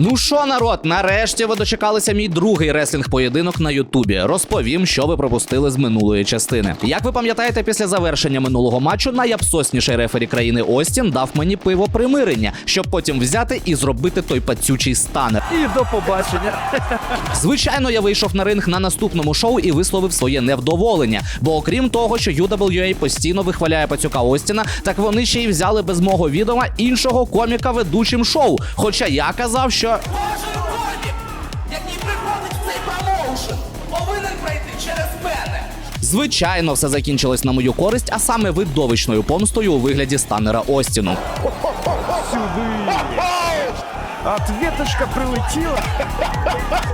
Ну що, народ, нарешті ви дочекалися мій другий реслінг-поєдинок на Ютубі. Розповім, що ви пропустили з минулої частини. Як ви пам'ятаєте, після завершення минулого матчу найабсосніший рефері країни Остін дав мені пиво примирення, щоб потім взяти і зробити той пацючий станер. І до побачення. Звичайно, я вийшов на ринг на наступному шоу і висловив своє невдоволення. Бо окрім того, що UWA постійно вихваляє пацюка Остіна, так вони ще й взяли без мого відома іншого коміка ведучим шоу. Хоча я казав, що Кожен комік, який приходить в цей промоушен, повинен пройти через мене. звичайно все закінчилось на мою користь, а саме видовищною помстою у вигляді станера Остіну. Ответочка прилетіла.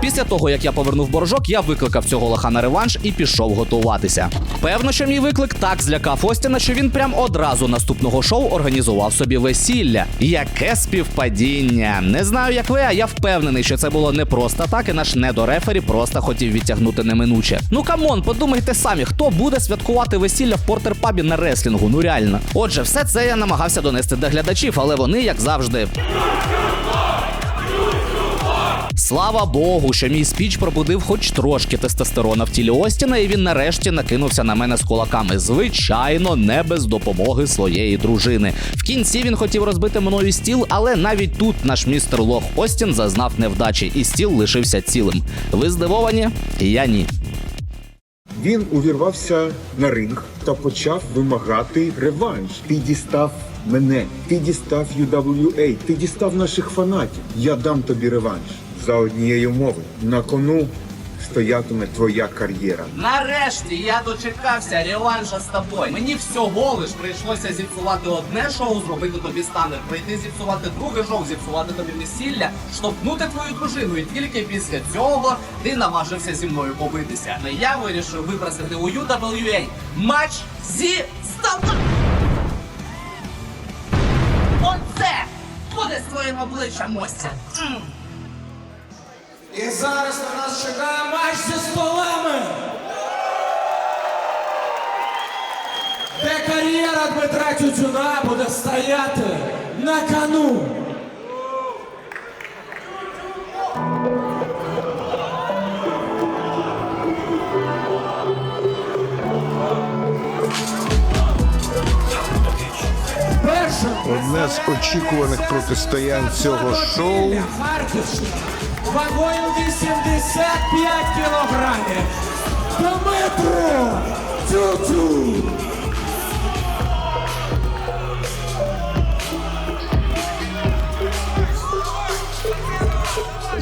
Після того, як я повернув боржок, я викликав цього лоха на реванш і пішов готуватися. Певно, що мій виклик так злякав Остіна, що він прям одразу наступного шоу організував собі весілля. Яке співпадіння! Не знаю, як ви, а я впевнений, що це було не просто так, і наш недорефері просто хотів відтягнути неминуче. Ну камон, подумайте самі, хто буде святкувати весілля в портерпабі на реслінгу? Ну реально. Отже, все це я намагався донести до глядачів, але вони, як завжди, Слава Богу, що мій спіч пробудив хоч трошки тестостерона в тілі Остіна, і він нарешті накинувся на мене з кулаками. Звичайно, не без допомоги своєї дружини. В кінці він хотів розбити мною стіл, але навіть тут наш містер Лох Остін зазнав невдачі, і стіл лишився цілим. Ви здивовані? Я ні. Він увірвався на ринг та почав вимагати реванш. Ти дістав мене, ти дістав UWA, ти дістав наших фанатів. Я дам тобі реванш за однією мовою. На кону стоятиме твоя кар'єра. Нарешті я дочекався реванша з тобою. Мені всього лиш прийшлося зіпсувати одне шоу, зробити тобі станер, прийти зіпсувати друге шоу, зіпсувати тобі весілля, штовхнути твою дружину. І тільки після цього ти наважився зі мною побитися. Але я вирішив випросити у UWA матч зі станом. Оце буде з твоїм обличчям Остя. І зараз на нас чекає матч зі столами. Де кар'єра Дмитра Тютюна буде стояти на кону. Одне з очікуваних протистоянь цього шоу вагою 85 кілограмів. Дмитро Тютюн.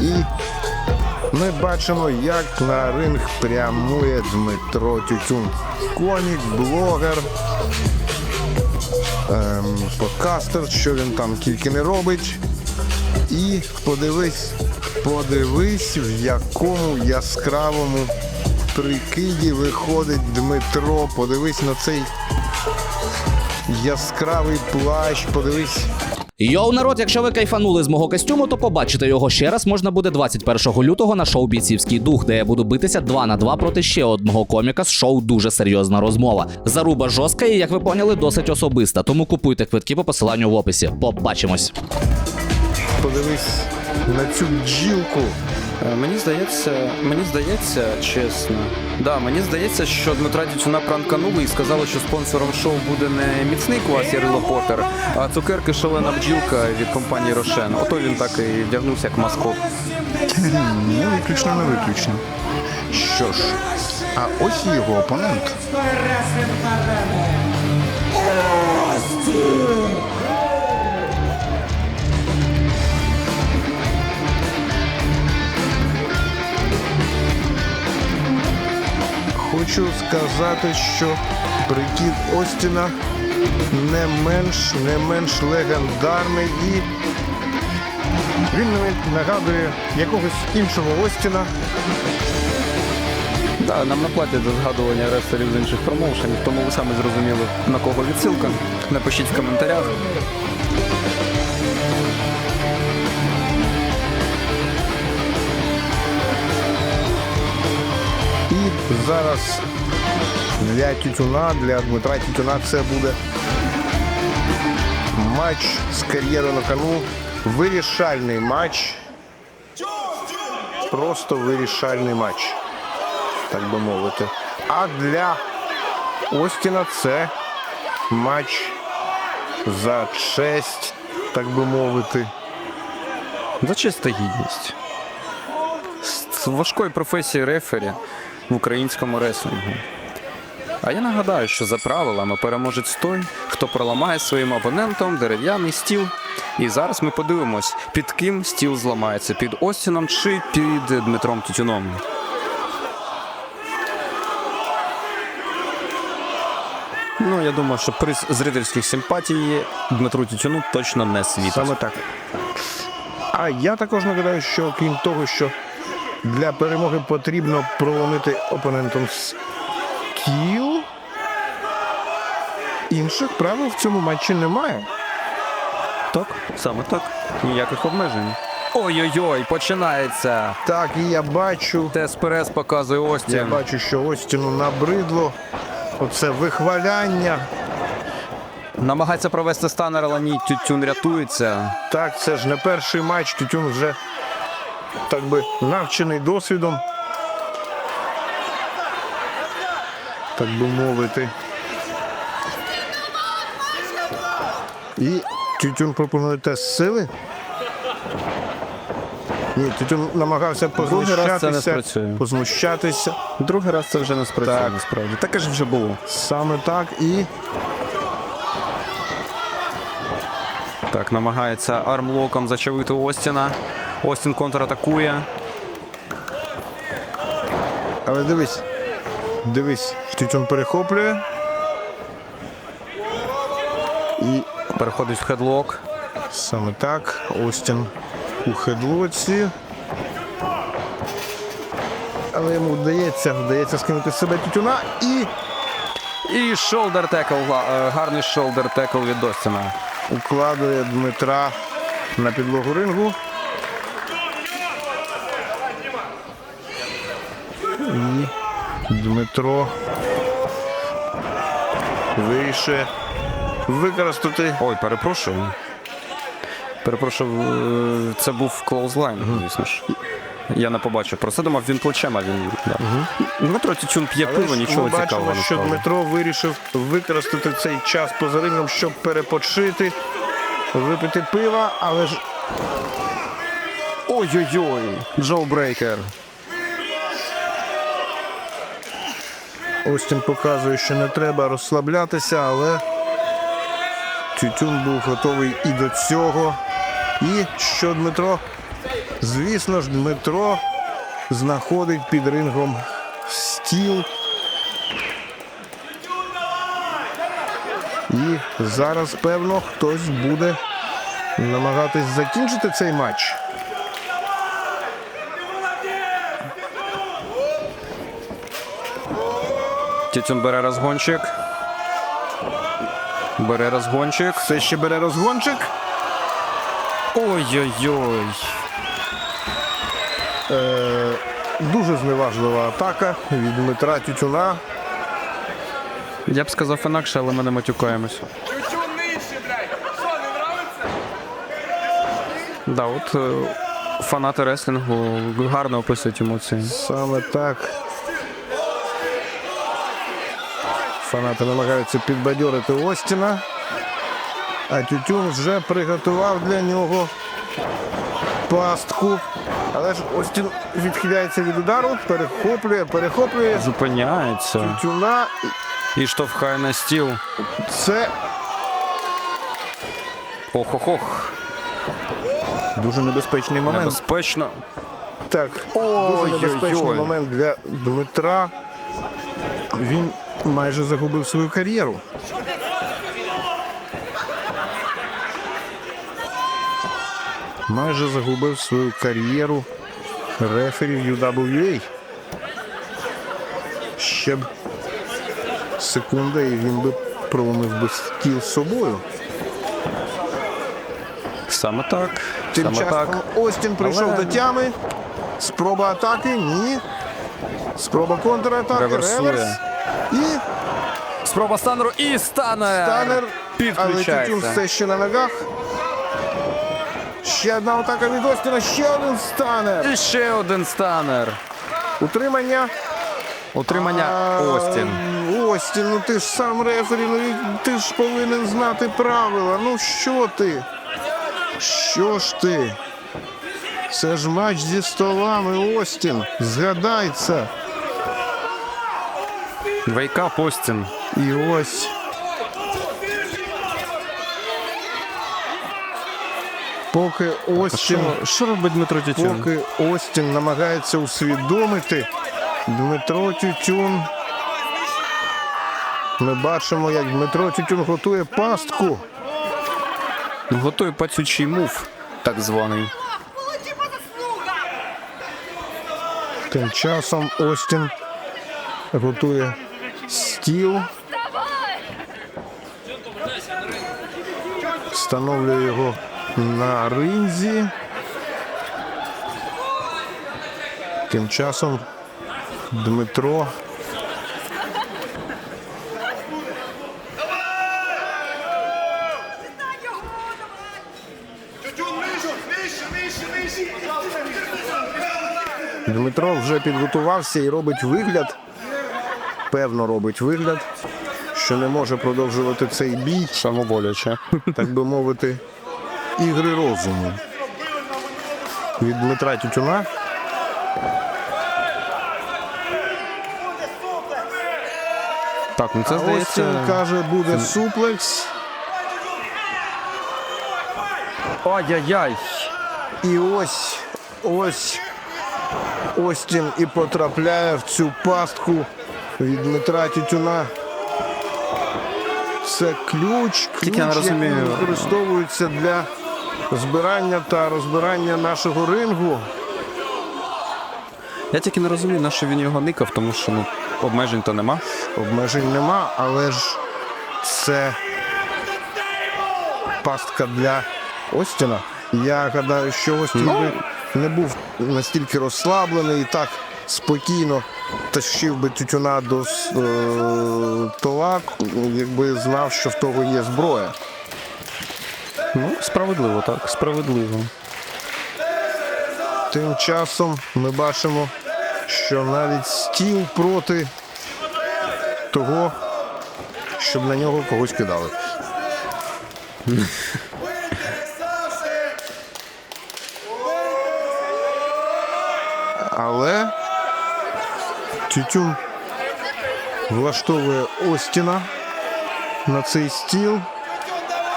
І ми бачимо, як на ринг прямує Дмитро Тютюн. Комік, блогер, ем, подкастер, що він там тільки не робить. І подивись, подивись, в якому яскравому прикиді виходить Дмитро. Подивись на цей яскравий плащ, подивись. Йоу, народ, якщо ви кайфанули з мого костюму, то побачити його ще раз можна буде 21 лютого на шоу Бійцівський дух, де я буду битися 2 на 2 проти ще одного коміка з шоу Дуже серйозна розмова. Заруба жорстка і, як ви поняли, досить особиста. Тому купуйте квитки по посиланню в описі. Побачимось. Подивись на цю бджілку. Е, Мені здається, мені здається, чесно. Да, мені здається, що Дмитра Дітюна пранканули і сказали, що спонсором шоу буде не міцний квас Ярило Поттер, а цукерки шалена бджілка від компанії Рошен. Ото він так і вдягнувся як маскот. Не виключно, не виключно. Що ж, а ось і його опонент. Хочу сказати, що прикид Остіна не менш, не менш легендарний і він нагадує якогось іншого Остіна. Да, нам не платять за згадування рестлерів з інших промоушенів, тому ви самі зрозуміли, на кого відсилка. Напишіть в коментарях. Зараз для Тютюна, для Дмитра Тютюна це буде матч з кар'єрою на кону. Вирішальний матч просто вирішальний матч, так би мовити. А для Остіна це матч за честь, так би мовити. За чиста гідність. З важкої професії рефері в українському реслінгу. А я нагадаю, що за правилами переможець той, хто проламає своїм опонентом дерев'яний стіл. І зараз ми подивимось, під ким стіл зламається: під Остіном чи під Дмитром Тютюном. Ну, я думаю, що приз зрительських симпатій Дмитру Тютюну точно не світить. Саме так. А я також нагадаю, що крім того, що для перемоги потрібно проломити опонентом стіл, інших правил в цьому матчі немає. Так, саме так. Ніяких обмежень. Ой-ой-ой, починається. Так, і я бачу, Тес показує Остін. я бачу, що Остіну набридло. Оце вихваляння. Намагається провести станер, але ні, Тютюн рятується. Так, це ж не перший матч. Тютюн вже так би навчений досвідом. Так би мовити. І Тютюн пропонує тест сили. Ні, Тютюн намагався познущатися, познущатися. Другий раз це вже не спрацює, Так. насправді. Таке ж вже було. Саме так і Так, намагається армлоком зачавити Остіна. Остін контратакує. Але дивись, дивись, Тютюн перехоплює. І Переходить в хедлок. саме так. Остін у хедлоці. Але йому вдається, вдається скинути з себе тютюна і І шолдер текл. Гарний шолдер текл від Остіна. укладує Дмитра на підлогу рингу. І Дмитро вирішує використати Ой, перепрошую. Перепрошую, е, це був клоузлайн, звісно ж. Я не побачив. Про це думав, він плечем, а він. Да. Дмитро Тютюн п'є Але пиво, нічого ми бачимо, що. Дмитро вирішив використати цей час поза рингом, щоб перепочити, випити пива, але ж Ой-ой-ой, Джо Брейкер. Остін показує, що не треба розслаблятися, але Тютюн був готовий і до цього. І що Дмитро? Звісно ж, Дмитро знаходить під рингом стіл. І зараз, певно, хтось буде намагатись закінчити цей матч. Тютюн бере розгончик. Бере розгончик. Все ще бере розгончик. Ой-ой-ой. Е, дуже зневажлива атака від Дмитра Тютюна. Я б сказав інакше, але ми не матюкаємось. Да, от е, фанати реслінгу гарно описують емоції. Саме так. Фанати намагаються підбадьорити Остіна. А Тютюн вже приготував для нього пастку. Але ж Остін відхиляється від удару, перехоплює, перехоплює Зупиняється Тютюна. і штовхає на стіл. Це Ох-ох-ох. дуже небезпечний момент. Небезпечно. Так, дуже небезпечний момент для Дмитра. Він майже загубив свою кар'єру. Майже загубив свою кар'єру рефері в UWA. Ще б секунда, і він би проломив би стіл з собою. Саме так. Тим Саме часом так. Остін прийшов Але- до тями. Спроба атаки. Ні. Спроба контратаки. Реверсує. Реверс. Спроба станеру і станер. Танер. Але Тютюн все ще на ногах. Ще одна атака від Остіна, ще один станер. І ще один станер. Утримання. Утримання Остін. Остін, ну ти ж сам рефері, ну і ти ж повинен знати правила. Ну що ти? Що ж ти? Це ж матч зі столами, Остін. Згадай це. Вейкап Остін. І ось. Поки Остін, Що, що робить Дмитро Тютюн? поки Остін намагається усвідомити, Дмитро Тютюн. Ми бачимо, як Дмитро Тютюн готує пастку. Готує пацючий мув, так званий. Тим часом Остін готує стіл, Давай! встановлює його на ринзі. Тим часом Дмитро Дмитро вже підготувався і робить вигляд. Певно, робить вигляд, що не може продовжувати цей бій, Самоболяче. так би мовити, ігри розуму. Від Дмитра Тютюна. Так, ну це А здається. Остін каже, буде суплекс. Ай-яй-яй. І ось, ось Остін і потрапляє в цю пастку від Дмитра Тютюна. Це ключ, ключ я не розумію. який використовується для збирання та розбирання нашого рингу. Я тільки не розумію, на що він його никав, тому що ну, обмежень то нема. Обмежень нема, але ж це пастка для Остіна. Я гадаю, що Остін Ну. не був настільки розслаблений і так спокійно тащив би тютюна до е, тола, якби знав, що в того є зброя. Ну, справедливо, так, справедливо. Тим часом ми бачимо, що навіть стіл проти того, щоб на нього когось кидали. Але Тютюн влаштовує Остіна на цей стіл.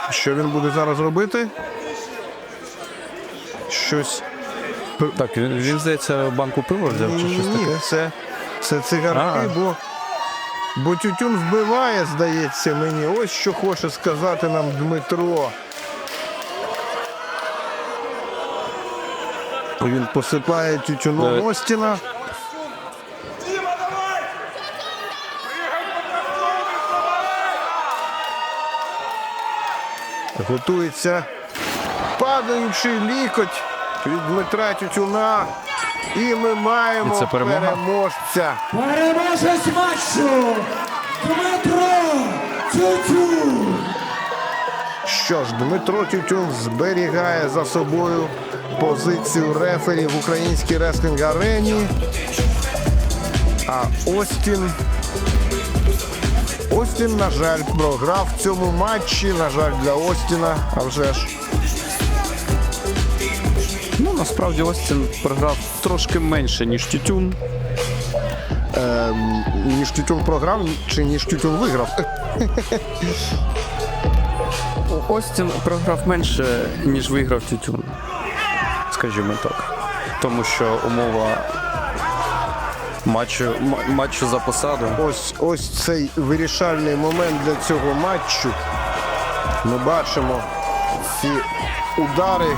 Що він буде зараз робити? Щось Так, він, він здається, банку пива взяв чи щось ні, таке. це, це цигарки, А. бо, бо тютюн вбиває, здається мені. Ось що хоче сказати нам Дмитро. Він посипає тютюном Да. Остіна. Готується падаючий лікоть від Дмитра Тютюна. І ми маємо І це перемога? переможця. Переможець матчу Дмитро Тютюн! Що ж, Дмитро Тютюн зберігає за собою позицію рефері в українській реслінг арені. А Остін. Остін, на жаль, програв в цьому матчі. На жаль, для Остіна. А вже ж. Ну, насправді Остін програв трошки менше, ніж Тютюн. Ем, ніж Тютюн програв, чи ніж Тютюн виграв. Остін програв менше, ніж виграв Тютюн. Скажімо так. Тому що умова матчу, матчу за посаду. Ось ось цей вирішальний момент для цього матчу. Ми бачимо ці удари